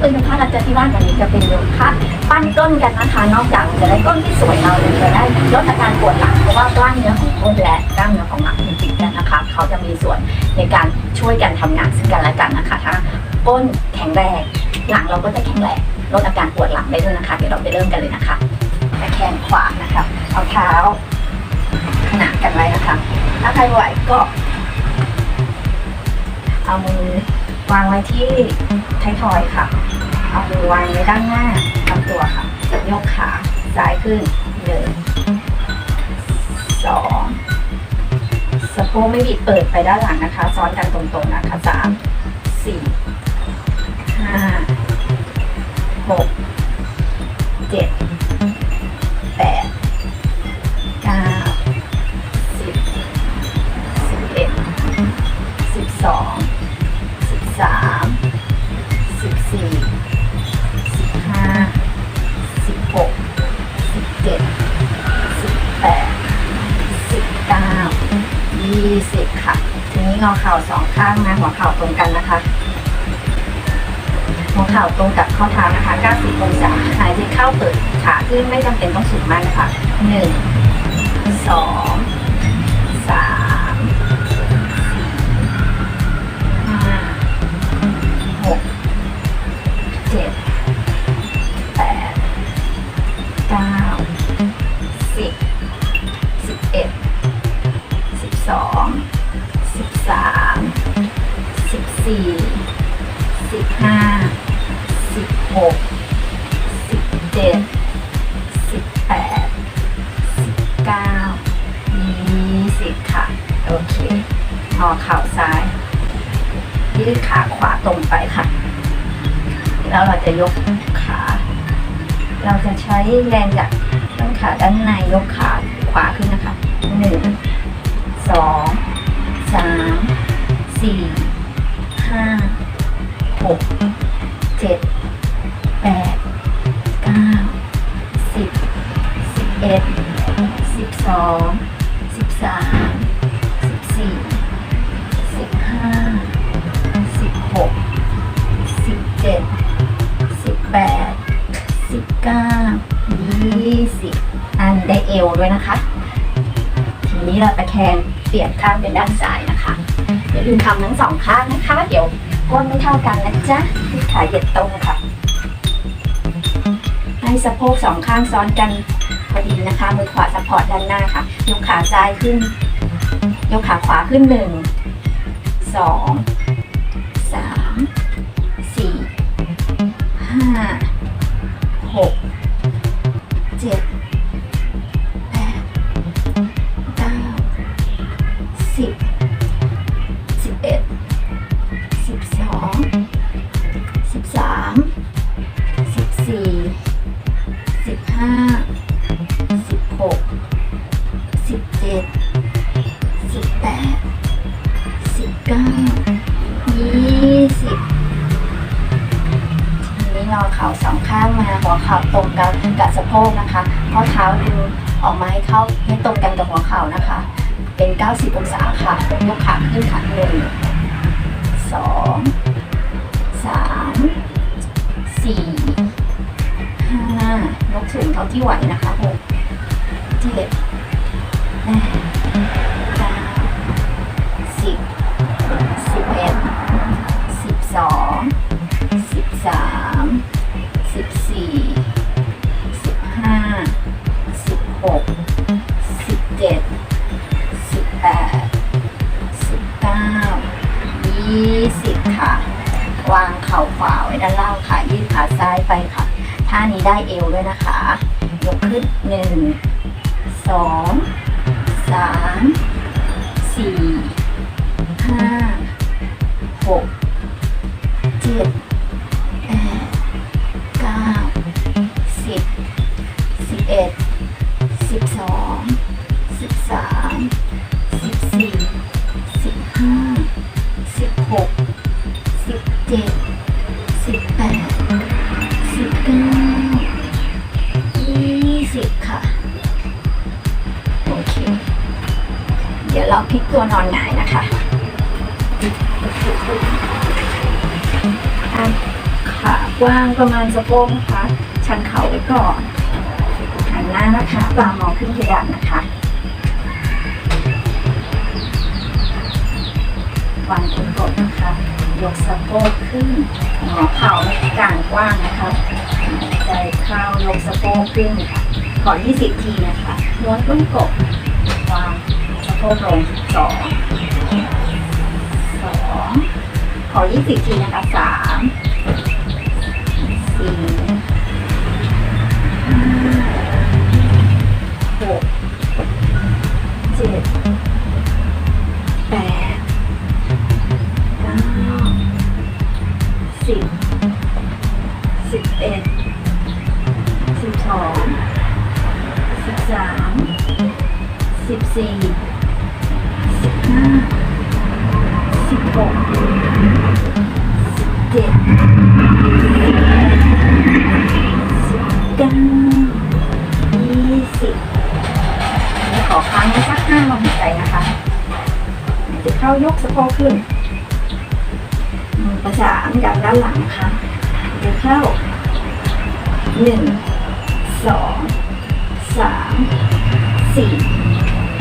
เป็นโยคะเราจะที่บ้านวันนี้จะเป็นโยคะปั้นก้นกันนะคะนอกจากจะได้ก้นที่สวยเรายังจะได้ลดอาการปวดหลังเพราะว่ากล้ามเนื้อของก้นและกล้ามเนื้อของหลังจริงๆกันนะคะ เขาจะมีส่วนในการช่วยกันทำงานซึ่งกันและกันนะคะถ้าก้นแข็งแรงหลังเราก็จะแข็งแรงลดอาการปวดหลังได้ด้วยนะคะ เดี๋ยวเราไปเริ่มกันเลยนะคะตะแคงขวานะคะเอาเท้าขนานกันไว้นะคะ ถ้าใครไหวก็ เอามือวางไว้ที่ ท้ายทอยค่ะ เอามือวางไว้ด้านหน้าลำตัวค่ะ ยกขาซ้ายขึ้นหนึ่งสองสะโพกไม่บิดเปิดไปด้านหลังนะคะ ซ้อนกันตรงๆนะคะสามสี่ห้าหกเจ็ด เจ็ดสิบแปดสิบเก้ายี่สิบค่ะ ทีนี้งอเข่าสองข้างนะหัวเข่าตรงกันนะคะหัวเข่าตรงกับข้อเท้านะคะ 90 องศาหายใจเข้าเปิดขาขึ้นไม่จำเป็นต้องสูงมากนะคะ 1 2 องสิบสามสิบสี่สิบห้าสิบหกสิบเจ็ดสิบแปดสิบเก้ายี่สิบค่ะ โอเคงอเข่าซ้าย ยืดขาขวาตรงไปค่ะ แล้วเราจะยกขา เราจะใช้แรงจากต้นขาด้านในยกขาขวาขึ้นนะคะหนึ่ง สองสามสี่ห้าหกเจ็ดแปดเก้าสิบสิบเอ็ดสิบสองสิบสามสิบสี่สิบห้าสิบหกสิบเจ็ดสิบแปดสิบเก้ายี่สิบอันได้เอวด้วยนะคะ ทีนี้เราตะแคง เปลี่ยนข้างเป็นด้านซ้ายนะคะอย่าลืมทำทั้งสองข้างนะคะ เดี๋ยวก้นไม่เท่ากันนะจ๊ะขาเหยียดตรงค่ะ ให้สะโพกสองข้างซ้อนกันพอดีนะคะ มือขวาสปอร์ตด้านหน้าค่ะ ยกขาซ้ายขึ้น ยกขาขวาขึ้นหนึ่งสอง เข่าสองข้างมาหัวเข่าตรงกันกับสะโพกนะคะข้อเท้าดึงออกมาให้เข้าให้ตรงกันกับหัวเข่านะคะ เป็น 90 องศาค่ะยกขาขึ้นขาหนึ่งสองสามสี่ห้ายกสูงเท่าที่ไหวนะคะหกเจ็ดแกสิบเจ็ดสิบแปดสิบเก้ายี่สิบค่ะ วางเข่าขวาไว้ด้านล่างค่ะยืดขาซ้ายไปค่ะท่านี้ได้เอวด้วยนะคะ ยกขึ้นหนึ่งสองสามสี่ห้าหกเจ็ด สิบสองสิบสามสิบสี่สิบห้าสิบหกสิบเจ็ดสิบแปดสิบเก้ายี่สิบค่ะ โอเค เดี๋ยวเราพลิกตัวนอนหงายนะคะอะขากว้างประมาณสะโพกนะคะ ชันเข่าไว้ก่อน หน้านะคะตามองขึ้นเพดานนะคะวางบนโต๊ะนะคะ ยกสะโพกขึ้นงอเข่าให้กลางกว้างนะคะใจเข้ายกสะโพกขึ้นค่ะขอ 20 ทีนะคะม้วนก้นกบวางสะโพกลงสองสองขอ 20 ทีนะคะสาม พกขึ้นประสานกับด้านหลังนะคะเดี๋ยวเข้าหนึ่งสองสามสี่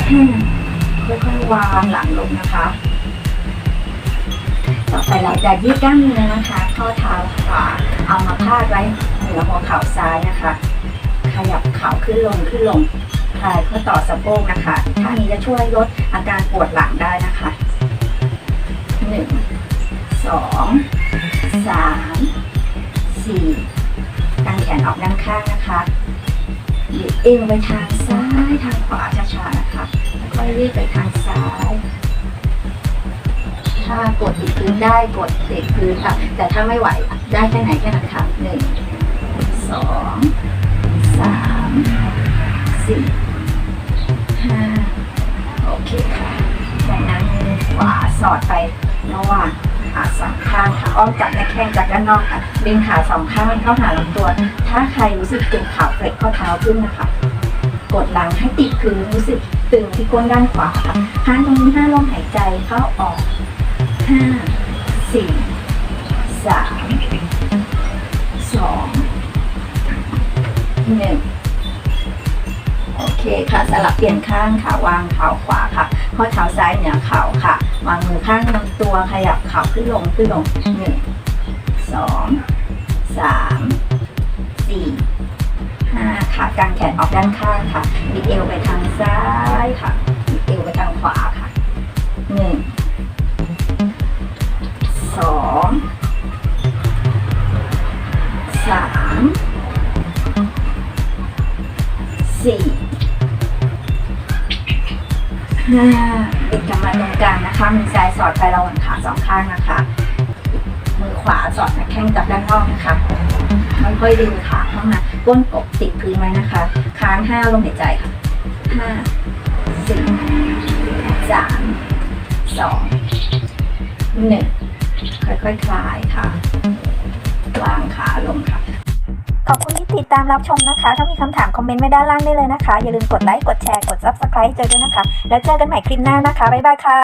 ห้าค่อยๆวางหลังลงนะคะ ต่อไปเราจะยืดกล้ามเนื้อนะคะ ข้อเท้าขวาเอามาพาดไว้เหนือหัวเข่าซ้ายนะคะ ขยับเข่าขึ้นลงขึ้นลงคลายข้อต่อสะโพกนะคะท่านี้จะช่วยลดอาการปวดหลังได้นะคะ หนึ่งสองสามสี่กางแขนออกด้านข้างนะคะยืดเอวไปทางซ้ายทางขวาช้าๆนะคะแล้วก็ยืดไปทางซ้ายถ้ากดติดพื้นได้กดติดพื้นค่ะ แต่ถ้าไม่ไหวได้แค่ไหนแค่นั้นค่ะหนึ่งสองสามสี่ห้าโอเคค่ะจากนั้นมือขวาสอดไป ระหว่างขาสองข้างค่ะอ้อมจับหน้าแข้งจากด้านนอกค่ะดึงขาสองข้างเข้าหาลำตัว ถ้าใครรู้สึกเจ็บขาเฟล็กข้อเท้าขึ้นนะคะ กดหลังให้ติดพื้นรู้สึกตึงที่ก้นด้านขวาค่ะห้าตรงนี้ห้าลมหายใจเข้าออกห้าสี่สามสองหนึ่งโอเคค่ะสลับเปลี่ยนข้างค่ะวางเท้าขวาค่ะ ข้อเท้าซ้ายเหนือเข่าค่ะวางมือข้างลำตัวขยับเข่าขึ้นลงขึ้นลงหนึ่งสองสามสี่ห้าขากางแขนออกด้านข้างค่ะบิดเอวไปทางซ้ายค่ะ ห้าปิดกลับมาตรงกลางนะคะ มือซ้ายสอดไประหว่างขาสองข้างนะคะ มือขวาสอดน้าแข้งกับด้านนอกนะคะค่อยๆดึงขาเข้ามาก้นกบติดพื้นไว้นะคะ ค้างห้าลมหายใจค่ะห้าสี่สามสองหนึ่งค่อยๆคลายค่ะวางขาลงค่ะขอบคุณที่ ติดตามรับชมนะคะ ถ้ามีคำถามคอมเมนต์ไว้ด้านล่างได้เลยนะคะ อย่าลืมกดไลค์ กดแชร์ กด subscribe เจอด้วยนะคะ แล้วเจอกันใหม่คลิปหน้านะคะ บ๊ายบายค่ะ